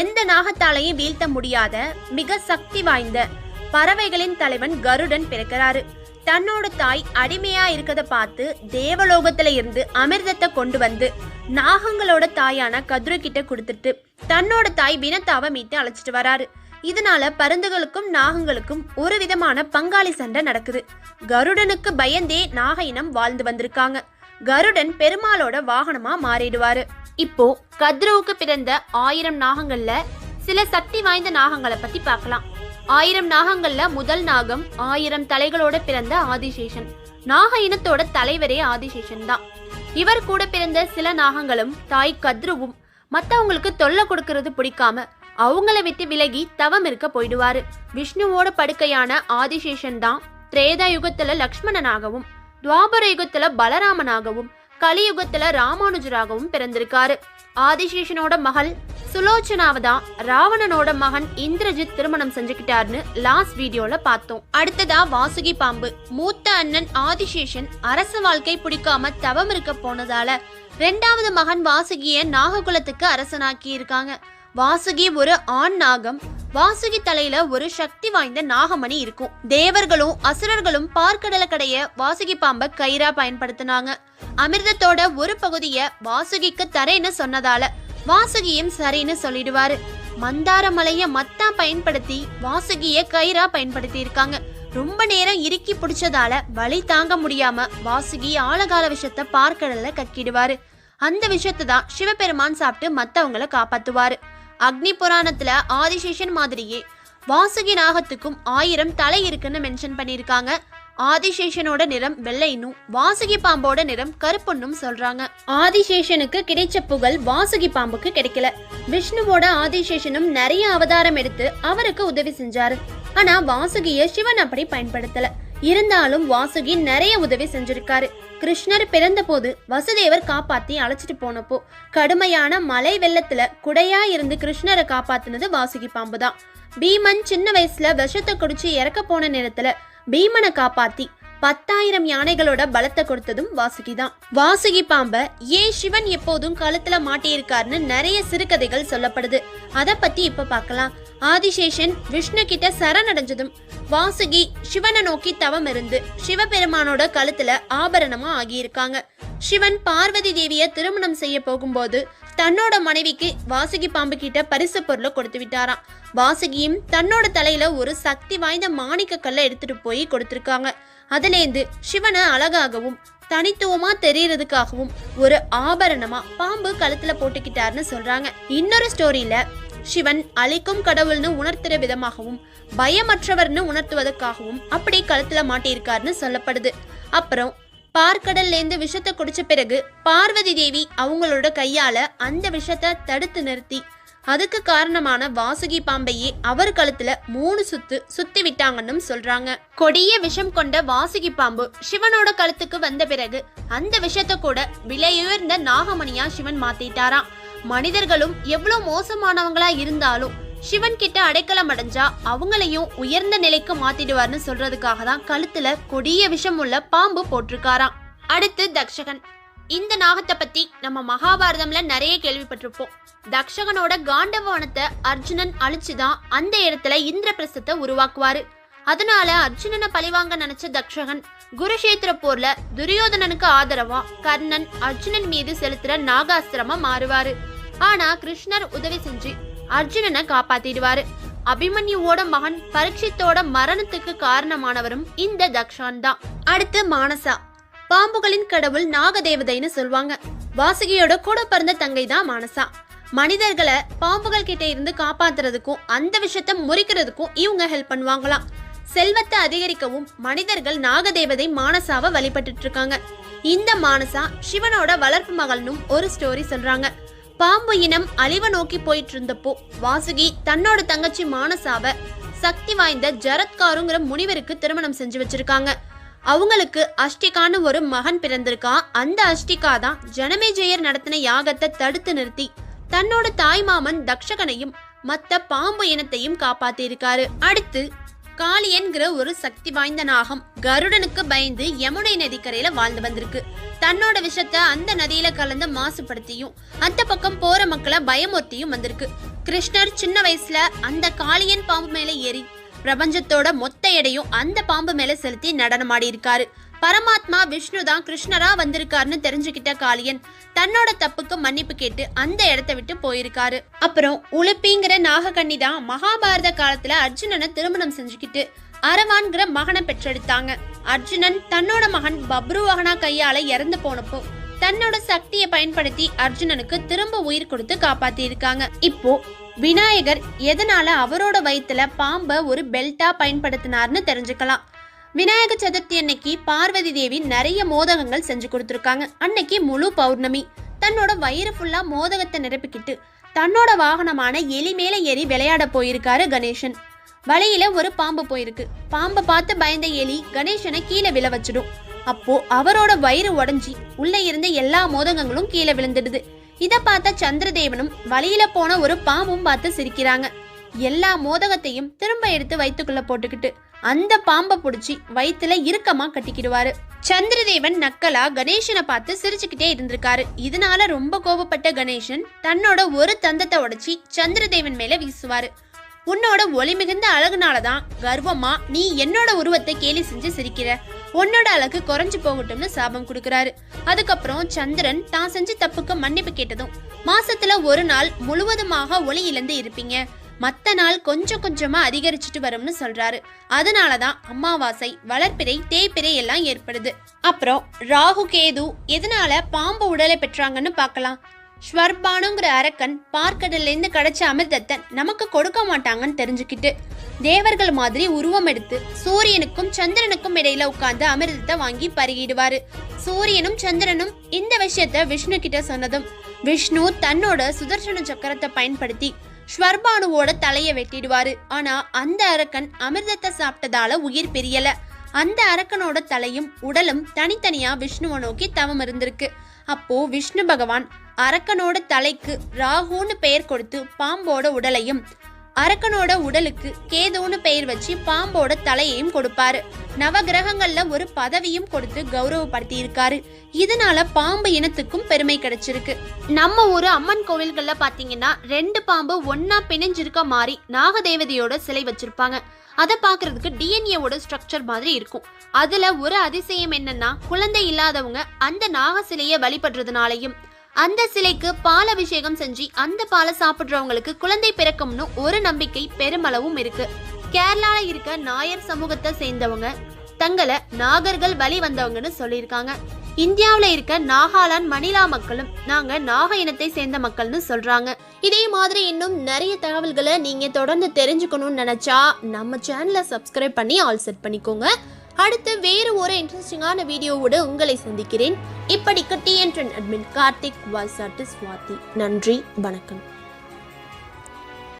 எந்த நாகத்தாலையும் வீழ்த்த முடியாத மிக சக்தி வாய்ந்த பறவைகளின் தலைவன் கருடன் பிறக்கிறாரு. தன்னோட தாய் அடிமையா இருக்கத பார்த்து தேவலோகத்துல இருந்து அமிர்தத்தை கொண்டு வந்து நாகங்களோட தாயான கதுரு கிட்ட கொடுத்துட்டு தன்னோட தாய் வினத்தாவை மீட்டு அழைச்சிட்டு வராரு. இதனால பருந்துகளுக்கும் நாகங்களுக்கும் ஒரு விதமான பங்காளி சண்டை நடக்குது. கருடனுக்கு பயந்தே நாக இனம் வாழ்ந்து வந்திருக்காங்க. கருடன் பெருமாளோட வாகனமா மாறிடுவாரு. இப்போ கத்ருவுக்கு பிறந்த ஆயிரம் நாகங்கள்ல சில சக்தி வாய்ந்த நாகங்களை பத்தி பார்க்கலாம். ஆயிரம் நாகங்கள்ல முதல் நாகம் ஆயிரம் தலைகளோட பிறந்த ஆதிசேஷன். நாக இனத்தோட தலைவரே ஆதிசேஷன் தான். இவர் கூட பிறந்த சில நாகங்களும் தாய் கத்ருவும் மத்தவங்களுக்கு தொல்லை கொடுக்கறது பிடிக்காம அவங்கள விட்டு விலகி தவம் இருக்க போயிடுவாரு. விஷ்ணுவோட படுக்கையான ஆதிசேஷன் தான் திரேதா யுகத்துல லக்ஷ்மணனாகவும் துவாபர யுகத்துல பலராமனாகவும் கலியுகத்துல ராமானுஜராகவும் பிறந்திருக்காரு. ஆதிசேஷனோட மகள் சுலோச்சனாவை தான் ராவணனோட மகன் இந்திரஜித் திருமணம் செஞ்சுக்கிட்டாருன்னு லாஸ்ட் வீடியோல பார்த்தோம். அடுத்ததா வாசுகி பாம்பு. மூத்த அண்ணன் ஆதிசேஷன் அரச வாழ்க்கை பிடிக்காம தவம் இருக்க போனதால ரெண்டாவது மகன் வாசுகிய நாககுலத்துக்கு அரசனாக்கி இருக்காங்க வாசுகி ஒரு ஆண் நாகம். வாசுகி தலையில ஒரு சக்தி வாய்ந்த நாகமணி இருக்கும். தேவர்களும் அசுரர்களும் பார்க்கடலை கடைய வாசுகி பாம்பை கயிறா பயன்படுத்தினாங்க. அமிர்தத்தோட ஒரு பகுதிய வாசுகிக்கு தரேன்னு சொன்னதால வாசுகியும் சரின்னு சொல்லிடுவாரு. மந்தார மலைய மத்தா பயன்படுத்தி வாசுகிய கயிறா பயன்படுத்தி இருக்காங்க ரொம்ப நேரம் இறுக்கி பிடிச்சதால வலி தாங்க முடியாம வாசுகி ஆழகால விஷத்தை பார்க்கடல்ல கக்கிடுவாரு. அந்த விஷத்தை தான் சிவபெருமான் சாப்பிட்டு மத்தவங்களை காப்பாத்துவாரு. அக்னி புராணத்துல ஆதிசேஷன் மாதிரியே வாசுகி நாகத்துக்கும் ஆயிரம் தலை இருக்குன்னு மென்ஷன் பண்ணியிருக்காங்க. ஆதிசேஷனோட நிறம் வெள்ளைன்னும் வாசுகி பாம்போட நிறம் கருப்புன்னும் சொல்றாங்க. ஆதிசேஷனுக்கு கிடைச்ச புகழ் வாசுகி பாம்புக்கு கிடைக்கல. விஷ்ணுவோட ஆதிசேஷனும் நிறைய அவதாரம் எடுத்து அவருக்கு உதவி செஞ்சாரு. ஆனா வாசுகிய சிவன் அப்படி பயன்படுத்தல. இருந்தாலும் வாசுகி நிறைய உதவி செஞ்சிருக்காரு. கிருஷ்ணர் பிறந்தபோது வசுதேவர் காப்பாத்தி அழைச்சிட்டு போனப்போ கடுமையான மலை வெள்ளத்துல குடையா இருந்து கிருஷ்ணரை காப்பாத்தினது வாசுகி பாம்பு தான் பீமன் சின்ன வயசுல விஷத்தை குடிச்சு இறக்க போன நேரத்துல பீமனை காப்பாத்தி பத்தாயிரம் யானைகளோட பலத்தை கொடுத்ததும் வாசுகி தான் வாசுகி பாம்ப ஏன் சிவன் எப்போதும் கழுத்துல மாட்டியிருக்காருன்னு நிறைய சிறுகதைகள் சொல்லப்படுது. அத பத்தி இப்ப பார்க்கலாம் ஆதிசேஷன் விஷ்ணு கிட்ட சரணடைஞ்சதும் வாசுகி சிவனை நோக்கி தவம் இருந்து சிவபெருமானோட கழுத்துல ஆபரணமா ஆகியிருக்காங்க. சிவன் பார்வதி தேவிய திருமணம் செய்ய போகும்போது தன்னோட மனைவிக்கு வாசுகி பாம்பு கிட்ட பரிசு பொருளை கொடுத்து விட்டாராம். வாசுகியும் தன்னோட தலையில ஒரு சக்தி வாய்ந்த மாணிக்க கல்லை எடுத்துட்டு போய் கொடுத்திருக்காங்க. அதுலேருந்து சிவனை அழகாகவும் தனித்துவமா தெரியறதுக்காகவும் ஒரு ஆபரணமா பாம்பு கழுத்துல போட்டுக்கிட்டாருன்னு சொல்றாங்க. இன்னொரு ஸ்டோரியில சிவன் அழிக்கும் கடவுள்னு உணர்த்துற விதமாகவும் பயமற்றவர்னு உணர்த்துவதற்காகவும் அப்படி கழுத்துல மாட்டியிருக்காருன்னு சொல்லப்படுது. அப்புறம் பார்க்கடல்லேருந்து விஷத்தை குடிச்ச பிறகு பார்வதி தேவி அவங்களோட கையால அந்த விஷத்தை தடுத்து நிறுத்தி அதுக்கு காரணமான வாசுகி பாம்பையே அவர் கழுத்துல மூணு சுத்து சுத்தி விட்டாங்கன்னு சொல்றாங்க. கொடிய விஷம் கொண்ட வாசுகி பாம்பு சிவனோட கழுத்துக்கு வந்த பிறகு அந்த விஷத்தை கூட விலையுயர்ந்த நாகமணியா சிவன் மாத்திட்டாராம். மனிதர்களும் எவ்வளவு மோசமானவங்களா இருந்தாலும் சிவன் கிட்ட அடைக்கலம் அடைஞ்சா அவங்களையும் உயர்ந்த நிலைக்கு மாத்திடுவார்னு சொல்றதுக்காக தான் கழுத்துல கொடிய விஷம் உள்ள பாம்பு போட்டிருக்காராம். அடுத்து தக்ஷகன். இந்த நாகத்தை பத்தி நம்ம மகாபாரதம்ல நிறைய கேள்விப்பட்டிருப்போம். தக்ஷகனோட காண்டவனத்தை அர்ஜுனன் அழிச்சுதான் அந்த இடத்துல இந்திரபிரசத்தை உருவாக்குவாரு. அதனால அர்ஜுனனை பழிவாங்க நினைச்ச தக்ஷகன் குருஷேத்திர போர்ல துரியோதனனுக்கு ஆதரவா கர்ணன் அர்ஜுனன் மீது செலுத்துற நாகாஸ்திரமா மாறுவாரு. ஆனா கிருஷ்ணர் உதவி செஞ்சு அர்ஜுனனை காப்பாத்திடுவாரு. அபிமன்யுவோட மகன் பரீட்சித்தோட மரணத்துக்கு காரணமானவரும் இந்த தக்ஷான் தான். அடுத்து மானசா. பாம்புகளின் கடவுள் நாகதேவதைன்னு சொல்லுவாங்க வாசுகியோட கூட பிறந்த தங்கை தான் மானசா. மனிதர்களை பாம்புகள் கிட்ட இருந்து காப்பாத்துறதுக்கும் அந்த விஷயத்த முறிக்கிறதுக்கும் இவங்க ஹெல்ப் பண்ணுவாங்களாம். செல்வத்தை அதிகரிக்கவும் மனிதர்கள் நாகதேவதை மானசாவை வழிபட்டுட்டு இருக்காங்க இந்த மானசா சிவனோட வளர்ப்பு மகள்னும் ஒரு ஸ்டோரி சொல்றாங்க. பாம்பு இனம் அழிவை நோக்கி போயிட்டு இருந்தப்போ வாசுகி தன்னோட தங்கச்சி மானசாவை சக்தி வாய்ந்த ஜரத்காருங்கிற முனிவருக்கு திருமணம் செஞ்சு வச்சிருக்காங்க. அவங்களுக்கு அஷ்டிகான்னு ஒரு மகன் பிறந்திருக்கா. அந்த அஷ்டிகா தான் ஜனமேஜயர் நடத்தின யாகத்தை தடுத்து நிறுத்தி தன்னோட தாய்மாமன் தக்ஷகனையும் மத்த பாம்பு இனத்தையும் காப்பாத்திருக்காரு அடுத்து காளியன்கிற ஒரு சக்தி வாய்ந்த நாகம் கருடனுக்கு பயந்து யமுனை நதிக்கரையில வாழ்ந்து வந்திருக்கு. தன்னோட விஷத்தை அந்த நதியில கலந்து மாசுபடுத்தியும் அந்த பக்கம் போற மக்களை பயமுறுத்தியும் வந்திருக்கு. கிருஷ்ணர் சின்ன வயசுல அந்த காளியன் பாம்பு மேல ஏறி பிரபஞ்சத்தோட மொத்த எடையும் அந்த பாம்பு மேல செலுத்தி நடனமாடி இருக்காரு பரமாத்மா விஷ்ணு தான் கிருஷ்ணரா வந்திருக்காருன்னு தெரிஞ்சுக்கிட்ட காளியன் தன்னோட தப்புக்கு மன்னிப்பு கேட்டு அந்த இடத்த விட்டு போயிருக்காரு. அப்புறம் உளுப்பிங்கிற நாகக்கண்ணி தான் மகாபாரத காலத்துல அர்ஜுனனை திருமணம் செஞ்சுக்கிட்டு அரவான்கிற மகனை பெற்றெடுத்தாங்க. அர்ஜுனன் தன்னோட மகன் பப்ருவகனா கையால இறந்து போனப்போ தன்னோட சக்தியை பயன்படுத்தி அர்ஜுனனுக்கு திரும்ப உயிர் கொடுத்து காப்பாத்தி இருக்காங்க இப்போ விநாயகர் எதனால அவரோட வயிற்றுல பாம்பை ஒரு பெல்ட்டா பயன்படுத்தினார்னு தெரிஞ்சுக்கலாம். விநாயக சதுர்த்தி அன்னைக்கு பார்வதி தேவி நிறைய மோதகங்கள் செஞ்சு கொடுத்துருக்காங்க. அன்னைக்கு முழு பௌர்ணமி. தன்னோட வயிறு ஃபுல்லா மோதகத்தை நிரப்பிக்கிட்டு தன்னோட வாகனமான எலி மேல ஏறி விளையாட போயிருக்காரு கணேசன். வழியில ஒரு பாம்பு போயிருக்கு. பாம்பை பார்த்து பயந்த எலி கணேசனை கீழே விழ வச்சிடும். அப்போ அவரோட வயிறு உடஞ்சி உள்ள இருந்த எல்லா மோதகங்களும் கீழே விழுந்துடுது. இத பார்த்த சந்திரதேவனும் வழியில போன ஒரு பாம்பும் பார்த்து சிரிக்கிறாங்க. எல்லா மோதகத்தையும் திரும்ப எடுத்து வயிற்றுக்குள்ள போட்டுக்கிட்டு அந்த பாம்பை பிடிச்சி வயிற்றுல இறுக்கமா கட்டிக்கிடுவாரு. சந்திரதேவன் நக்கலா கணேசனை பார்த்து சிரிச்சுக்கிட்டே இருந்திருக்காரு. இதனால ரொம்ப கோபப்பட்ட கணேசன் தன்னோட ஒரு தந்தத்தை உடைச்சி சந்திரதேவன் மேல வீசுவாரு. உன்னோட ஒளி மிகுந்த அழகுனாலதான் கர்வமா நீ என்னோட உருவத்தை கேலி செஞ்சு சிரிக்கிற. உன்னோட அழகு குறைஞ்சு போகட்டும்னு சாபம் கொடுக்கறாரு. அதுக்கப்புறம் சந்திரன் தான் செஞ்ச தப்புக்கு மன்னிப்பு கேட்டதும் மாசத்துல ஒரு நாள் முழுவதுமாக ஒளி இழந்து இருப்பீங்க. மத்த நாள் கொஞ்சம் கொஞ்சமா அதிகரிச்சுட்டு வரும்னு சொல்றாரு. அதனாலதான் அமாவாசை வளர்ப்பிறை தேய்பிறை எல்லாம் ஏற்படுது. அப்புறம் ராகு கேது எதனால பாம்பு உடலை பெற்றாங்கன்னு பார்க்கலாம். ஸ்வர்பானுங்கிற அரக்கன் பார்க்கடல்லேருந்து கிடைச்ச அமிர்தத்தை நமக்கு கொடுக்க மாட்டாங்கன்னு தெரிஞ்சுக்கிட்டு தேவர்கள் மாதிரி உருவம் எடுத்து சூரியனுக்கும் சந்திரனுக்கும் இடையில உட்கார்ந்து அமிர்தத்தை வாங்கி பருகிடுவாரு. சூரியனும் சந்திரனும் இந்த விஷயத்த விஷ்ணு கிட்ட சொன்னதும் விஷ்ணு தன்னோட சுதர்சன சக்கரத்தை பயன்படுத்தி ஸ்வர்பானுவோட தலைய வெட்டிடுவாரு. ஆனா அந்த அரக்கன் அமிர்தத்தை சாப்பிட்டதால உயிர் பிரியல. அந்த அரக்கனோட தலையும் உடலும் தனித்தனியா விஷ்ணுவை நோக்கி தவம் இருந்திருக்கு. அப்போ விஷ்ணு பகவான் அரக்கனோட தலைக்கு ராகுன்னு பெயர் கொடுத்து பாம்போட உடலையும் அரக்கனோட உடலுக்கு கேதுன்னு பெயர் வச்சு பாம்போட தலையையும் கொடுப்பாரு. நவகிரகங்கள்ல ஒரு பதவியும் கொடுத்து கௌரவப்படுத்தி இருக்காரு இதனால பாம்பு இனத்துக்கும் பெருமை கிடைச்சிருக்கு. நம்ம ஊரு அம்மன் கோவில்கள்ல பாத்தீங்கன்னா ரெண்டு பாம்பு ஒன்னா பிணைஞ்சிருக்க மாதிரி நாகதேவதையோட சிலை வச்சிருப்பாங்க. அதை பார்க்கறதுக்கு டிஎன்ஏவோட ஸ்ட்ரக்சர் மாதிரி இருக்கும். அதுல ஒரு அதிசயம் என்னன்னா குழந்தை இல்லாதவங்க அந்த நாக சிலையை வழிபடுறதுனாலையும் அந்த சிலைக்கு பால் அபிஷேகம் செஞ்சு அந்த பாலை சாப்பிடுறவங்களுக்கு குழந்தை பிறக்கும்னு ஒரு நம்பிக்கை பெருமளவும் இருக்கு. கேரளால இருக்க நாயர் சமூகத்தை சேர்ந்தவங்க தங்களை நாகர்கள் வழி வந்தவங்கன்னு சொல்லியிருக்காங்க. இந்தியாவில் இருக்க நாகாலாந்து மணிலா மக்களும் நாங்க நாக இனத்தை சேர்ந்த மக்கள்னு சொல்றாங்க. இதே மாதிரி இன்னும் நிறைய தகவல்களை நீங்க தொடர்ந்து தெரிஞ்சுக்கணும்னு நினைச்சா நம்ம சேனலை சப்ஸ்கிரைப் பண்ணி ஆல் செட் பண்ணிக்கோங்க. அடுத்து வேறு ஒரு இன்ட்ரெஸ்டிங்கான வீடியோவோடு உங்களை சந்திக்கிறேன். இப்படிக்கு TN admin Karthik voice artist Swathi நன்றி வணக்கம்.